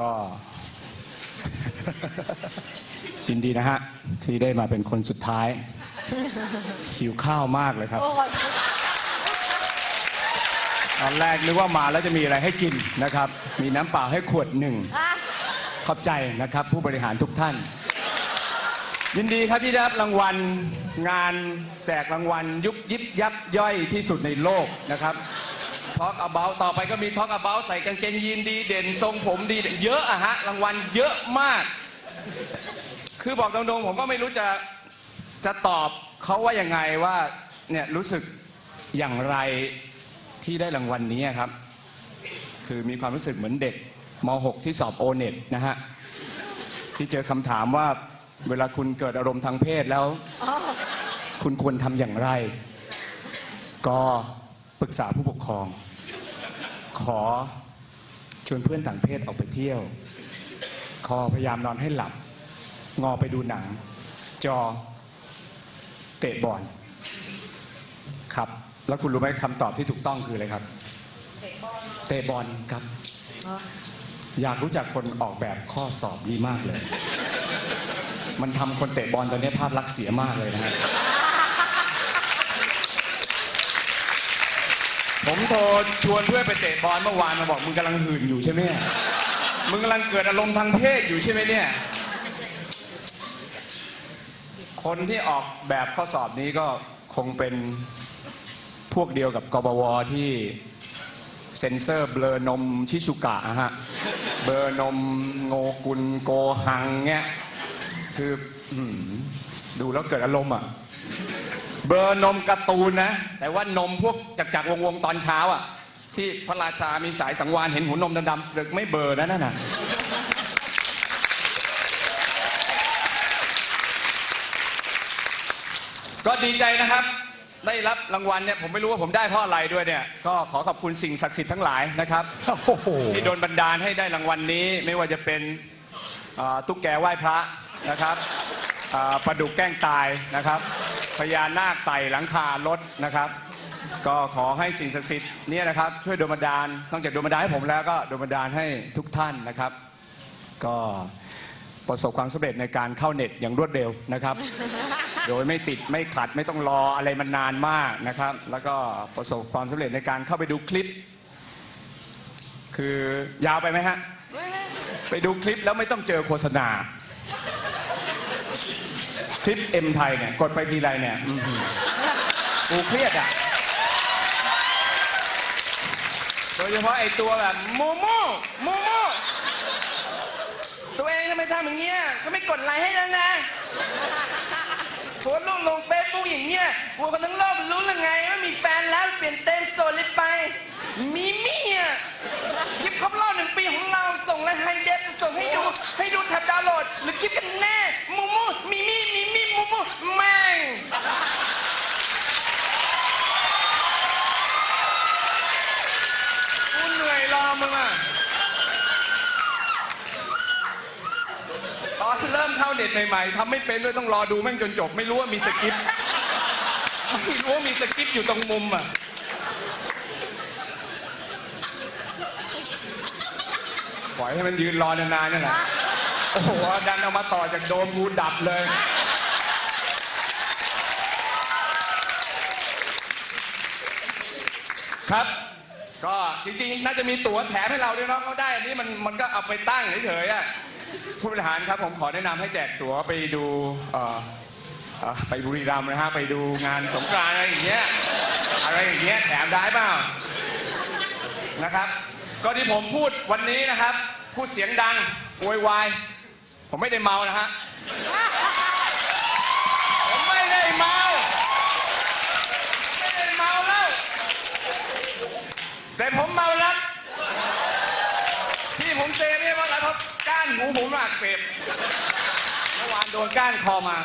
ก็ยินดีนะฮะ ที่ได้มาเป็นคนสุดท้าย หิวข้าวมากเลยครับ ตอนแรกนึกว่ามาแล้วจะมีอะไรให้กินนะครับ มีน้ำเปล่าให้ขวดหนึ่ง ขอบใจนะครับ ผู้บริหารทุกท่าน ยินดีครับที่ได้รับรางวัลงานแจกรางวัล ยุบยิบยับย่อยที่สุดในโลกนะครับ Talk about ต่อไปก็มี Talk about ใส่กางเกงยีนดีเด่นทรงผมดีเยอะอะฮะรางวัลเยอะมาก คือบอกตรงๆผมก็ไม่รู้จะจะตอบเขาว่ายังไงว่าเนี่ยรู้สึกอย่างไรที่ได้รางวัลนี้ครับ คือมีความรู้สึกเหมือนเด็กม .6 ที่สอบโอเน็ตนะฮะที่เจอคำถามว่าเวลาคุณเกิดอารมณ์ทางเพศแล้ว คุณควรทำอย่างไร ก็ ปรึกษาผู้ปกครอง ขอชวนเพื่อนต่างเพศออกไปเที่ยวขอพยายามนอนให้หลับ งอไปดูหนัง จอเตะบอลครับ แล้วคุณรู้ไหมคำตอบที่ถูกต้องคืออะไรครับ เตะบอลครับอ๋ออยากรู้จักคนออกแบบข้อสอบนี้มากเลย มันทำคนเตะบอลตอนนี้ภาพลักษณ์เสียมากเลยนะฮะ ผมโทรชวนเพื่อนไปเตะบอลเมื่อวานมาบอกมึงกำลังหื่นอยู่ใช่ไหมมึงกำลังเกิดอารมณ์ทางเพศอยู่ใช่ไหมเนี่ย คนที่ออกแบบข้อสอบนี้ก็คงเป็นพวกเดียวกับกบวที่เซ็นเซอร์เบลอนมชิชุกะอะฮะ เบลอนมโงกุลโกหังเงี้ย คืออดูแล้วเกิดอารมณ์อะ เบอร์นมการ์ตูนนะ แต่ว่านมพวกจากจากวงวงๆตอนเช้าอะ ที่พระราชามีสายสังวานเห็นหัวนมดำๆเดึกไม่เบอร์นะนั่นน่ะก็ดีใจนะครับ ได้รับรางวัลเนี่ยผมไม่รู้ว่าผมได้เพราะอะไรด้วยเนี่ย ก็ขอขอบคุณสิ่งศักดิ์สิทธิ์ทั้งหลายนะครับโอ้โหที่โดนบันดาลให้ได้รางวัลนี้ไม่ว่าจะเป็นเอ่อตุ๊กแกไหว้พระนะครับเอ่อปลาดุกแกล้งตายนะครับ พญานาคไต่หลังคารถนะครับ ก็ขอให้สิ่งศักดิ์สิทธิ์เนี่ยนะครับ ช่วยดนบันดาลนอกจากโดนบันดาลให้ผมแล้วก็ดนบันดาลให้ทุกท่านนะครับ ก็ประสบความสำเร็จในการเข้าเน็ตอย่างรวดเร็วนะครับ โดยไม่ติดไม่ขัดไม่ต้องรออะไรมันนานมากนะครับ แล้วก็ประสบความสำเร็จในการเข้าไปดูคลิป คือยาวไปไหมฮะ ไปดูคลิปแล้วไม่ต้องเจอโฆษณา คลิปเอ็มไทยเนี่ย กดไปทีไรเนี่ยอื้อหือกูเครียดอะ โดยเฉพาะไอ้ตัวแบบมูมูมูมูตัวเองทำไมทำอย่างเงี้ยก็ไม่กดไลค์ให้แล้วนะโพสต์ลงลงเฟซบุ๊กอย่างเงี้ยพวกคนทั้งโลกมันรู้หรือไงว่ามีแฟนแล้วเปลี่ยนเต็มโสดเลยไป มีมี่อะคลิปครบรอบ เริ่มเข้าเน็ตใหม่ๆทำไม่เป็นด้วยต้องรอดูแม่งจนจบ ไม่รู้ว่ามีสคริปไม่รู้ว่ามีสคริปอยู่ตรงมุมอะปล่อยให้มันยืนรอนานๆนี่แหละโอ้โหดันเอามาต่อจากโดมกูดับเลยครับ ก็จริงๆ น่าจะมีตั๋วแถมให้เราด้วยเนาะเขาได้อันนี้มันมันก็เอาไปตั้งเฉยๆอะ ผู้บริหารครับผมขอแนะนำให้แจกตั๋วไปดูเอ่อเอ่อไปบุรีรัมย์นะฮะไปดูงานสงกรานต์อะไรอย่างเงี้ยอะไรอย่างเงี้ยแถมได้เปล่า นะครับก็ที่ผมพูดวันนี้นะครับ พูดเสียงดังโวยวาย ผมไม่ได้เมานะฮะ ผมไม่ได้เมา ไม่ได้เมาแล้ว แต่ผมเมาแล้วที่ผมเซเนี่ยเพราะ ก้านหูผมอักเสบเมื่อวานโดนก้านคอมา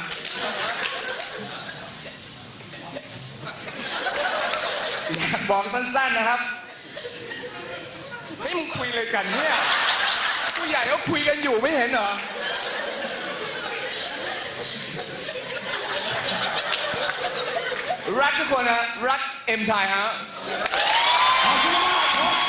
บอกสั้นๆนะครับเฮ้ยมึงคุยเลยกันเนี่ยผู้ใหญ่เขาคุยกันอยู่ไม่เห็นเหรอรักทุกคนนะรักเอ็มไทยฮะ